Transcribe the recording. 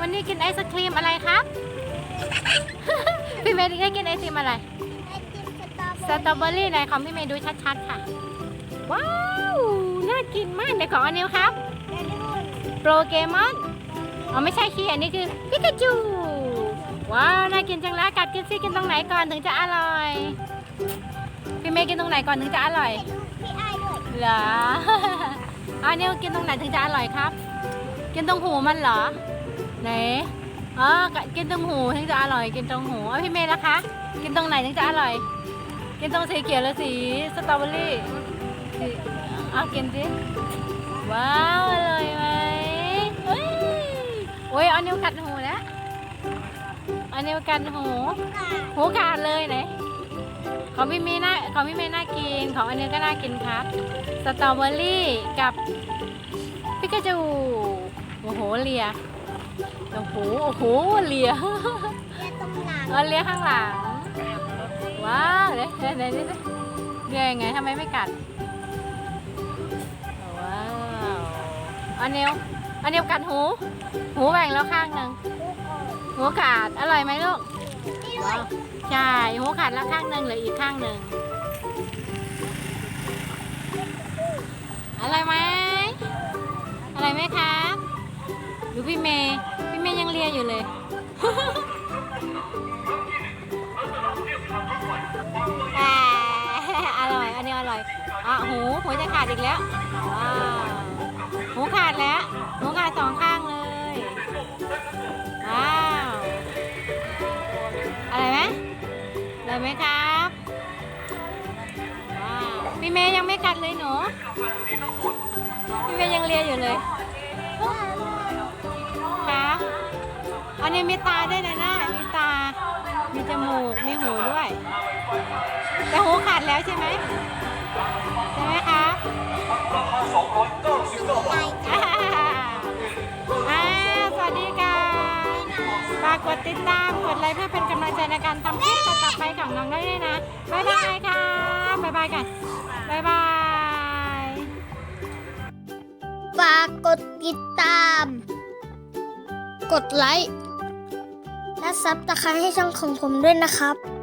วันนี้กินไอศครีมอะไรครับ พี่เมย์ได้กินไอติมอะไรไอติมสตรอสตรอเบอรี่ไหนของพี่เมย์ดูชัดๆค่ะ ว้าว น่ากินมากในของอันนิวครับเบลลูนโปรเกมอนอ๋อไม่ใช่คีอันนี้คือพิกาจู ว้าว น่ากินจังเลยกัดกินสิกินตรงไหนก่อนถึงจะอร่อย พี่เมย์กินตรงไหนก่อนถึงจะอร่อยพี่ไอ้ด้วยเหรออันนี้กินตรงไหนถึงจะอร่อยครับ กินตรงหูมันเหรอ ไหนอ๋อกินตรงหูถึงจะอร่อยกินตรงหูเอพี่เมย์ล่ะคะ กินตรงไหนถึงจะอร่อย กินตรงสีเขียวหรือสีสตรอเบอรี่สีเอากินสิว้าวอร่อยไหมเฮ้ยโอ้ยเอานิ้วกัดหูแล้วเอานิ้วกัดหูหูขาดเลยไหนของพี่เมีน่าของพี่เมย์น่ากินของอันนี้ก็น่ากินครับสตรอเบอรี่กับปิกาจูโอ้โหเลีย โอ้โห โอ้โห เลียเรียนตรงหลังเออเลียข้างหลัง ว้าวเดี๋ยวเดี๋ยวเดี๋ยวเดี๋ยวเลียยังไงทำไมไม่กัด ว้าวอันเนียวอันเนียวกัดหู หูแหว่งแล้วข้างหนึ่งหูขาด อร่อยไหมลูก นี่ด้วยใช่หูขาดแล้วข้างหนึ่งเหลืออีกข้างหนึ่งอะไรไหมอะไรไหมครับดู พี่เมย์พี่เมย์ยังเลียอยู่เลยอ่าอร่อย อันนี้อร่อยอะหูหูจะขาดอีกแล้วว้าวหูขาดแล้วหูขาดสองข้างเลยว้าวอะไรไหมอะไรไหมครับว้าวพี่เมย์ยังไม่กัดเลยหนูพี่เมย์ยังเลียอยู่เลย อันนี้มีตาด้วยนะนะมีตา มีจมูก มีหูด้วย แต่หูขาดแล้วใช่ไหมใช่ไหมครับไปอ่าอ่าสวัสดีค่ะฝากกดติดตาม กดไลค์เพื่อเป็นกำลังใจในการทำคลิปต่อไปของน้องได้เลยนะ บ๊ายบายค่ะบ๊ายบายกันบ๊ายบาย ฝากกดติดตาม กดไลค์ และซับตะไคร้ให้ช่องของผมด้วยนะครับ